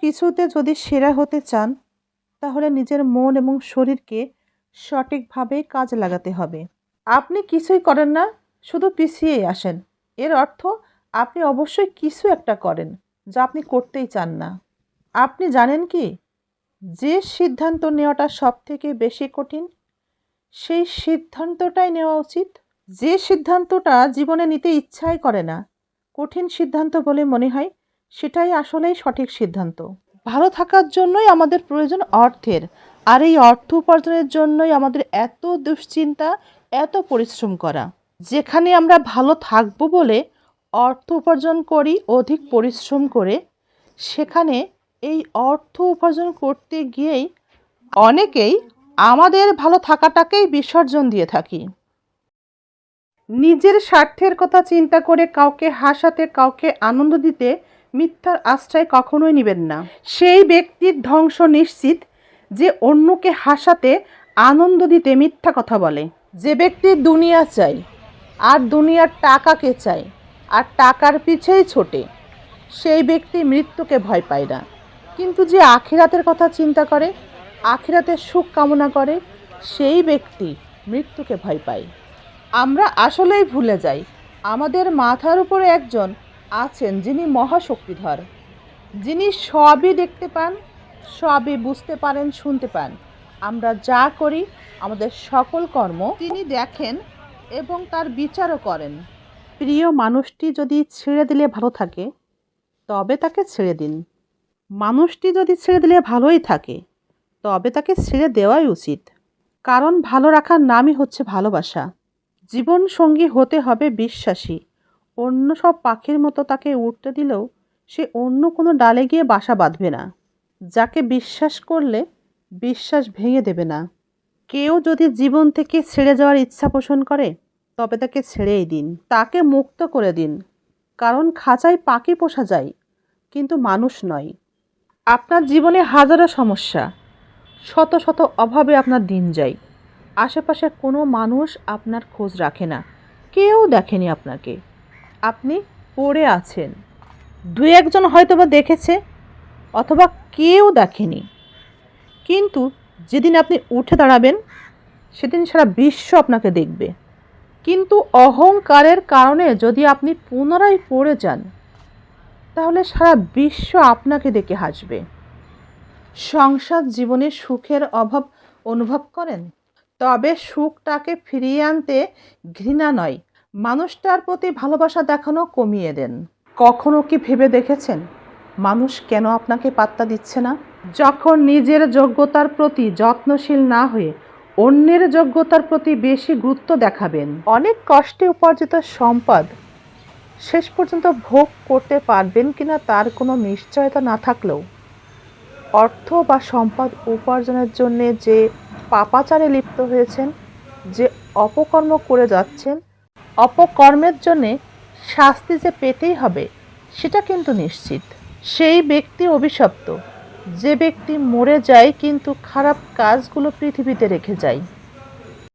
কিছুতে যদি সেরা হতে চান, তাহলে নিজের মন এবং শরীরকে সঠিকভাবে কাজে লাগাতে হবে। আপনি কিছুই করেন না, শুধু পিছিয়েই আসেন। এর অর্থ, আপনি অবশ্যই কিছু একটা করেন, যা আপনি করতেই চান না। আপনি জানেন কি? যে সিদ্ধান্ত নেওয়াটা সব থেকে বেশি কঠিন, সেই সিদ্ধান্তটাই নেওয়া উচিত। যে সিদ্ধান্তটা জীবনে নিতে ইচ্ছাই করে না, কঠিন সিদ্ধান্ত বলে মনে হয় সেটাই আসলেই সঠিক সিদ্ধান্ত। ভালো থাকার জন্যই আমাদের প্রয়োজন অর্থের। আর এই অর্থ উপার্জনের জন্যই আমাদের এত দুশ্চিন্তা, এত পরিশ্রম করা। যেখানে আমরা ভালো থাকব বলে অর্থ উপার্জন করি, অধিক পরিশ্রম করে, সেখানে এই অর্থ উপার্জন করতে গিয়েই অনেকেই আমাদের ভালো থাকাটাকেই বিসর্জন দিয়ে থাকি। নিজের স্বার্থের কথা চিন্তা করে কাউকে হাসাতে, কাউকে আনন্দ দিতে মিথ্যার আশ্রয় কখনোই নেবেন না। সেই ব্যক্তির ধ্বংস নিশ্চিত যে অন্যকে হাসাতে আনন্দ দিতে মিথ্যা কথা বলে। যে ব্যক্তি দুনিয়া চাই আর দুনিয়ার টাকাকে চাই আর টাকার পিছেই ছোটে, সেই ব্যক্তি মৃত্যুকে ভয় পায় না। কিন্তু যে আখিরাতের কথা চিন্তা করে আখিরাতের সুখ কামনা করে, সেই ব্যক্তি মৃত্যুকে ভয় পায়। আমরা আসলেই ভুলে যাই। আমাদের মাথার উপরে একজন আছেন যিনি মহাশক্তিধর। যিনি সবই দেখতে পান, সবই বুঝতে পারেন, শুনতে পান। আমরা যা করি, আমাদের সকল কর্ম তিনি দেখেন এবং তার বিচারও করেন। প্রিয় মানুষটি যদি ছেড়ে দিলে ভালো থাকে, তবে তাকে ছেড়ে দিন। মানুষটি যদি ছেড়ে দিলে ভালোই থাকে, তবে তাকে ছেড়ে দেওয়াই উচিত। কারণ ভালো রাখার নামই হচ্ছে ভালোবাসা। জীবন সঙ্গী হতে হবে বিশ্বাসী। অন্য সব পাখির মতো তাকে উঠতে দিলেও সে অন্য কোনো ডালে গিয়ে বাসা বাঁধবে না। যাকে বিশ্বাস করলে বিশ্বাস ভেঙে দেবে না। কেউ যদি জীবন থেকে ছেড়ে যাওয়ার ইচ্ছা পোষণ করে, তবে তাকে ছেড়েই দিন, তাকে মুক্ত করে দিন। কারণ খাঁচায় পাখি পোষা যায়, কিন্তু মানুষ নয়। আপনার জীবনে হাজারো সমস্যা, শত শত অভাবে আপনার দিন যায়। আশেপাশে কোনো মানুষ আপনার খোঁজ রাখে না, কেউ দেখেনি আপনাকে। আপনি পড়ে আছেন। দু একজন হয়তো বা দেখেছে অথবা কেউ দেখেনি। কিন্তু যেদিন আপনি উঠে দাঁড়াবেন, সেদিন সারা বিশ্ব আপনাকে দেখবে। কিন্তু অহংকারের কারণে যদি আপনি পুনরায় পড়ে যান, তাহলে সারা বিশ্ব আপনাকে দেখে হাসবে। সংসার জীবনে সুখের অভাব অনুভব করেন, তবে সুখটাকে ফিরিয়ে আনতে ঘৃণা নয়। মানুষটার প্রতি ভালোবাসা দেখানো কমিয়ে দেন। কখনো কি ভেবে দেখেছেন? মানুষ কেন আপনাকে পাত্তা দিচ্ছে না? যখন নিজের যোগ্যতার প্রতি যত্নশীল না হয়ে অন্যের যোগ্যতার প্রতি বেশি গুরুত্ব দেখাবেন। অনেক কষ্টে উপার্জিত সম্পদ শেষ পর্যন্ত ভোগ করতে পারবেন কিনা তার কোনো নিশ্চয়তা না থাকলেও। অর্থ বা সম্পদ উপার্জনের জন্য যে পাপাচারে লিপ্ত হয়েছেন, যে অপকর্ম করে যাচ্ছেন অপকর্মের জন্যে শাস্তি যে পেতেই হবে, সেটা কিন্তু নিশ্চিত। সেই ব্যক্তি অভিশপ্ত। যে ব্যক্তি মরে যায় কিন্তু খারাপ কাজগুলো পৃথিবীতে রেখে যায়।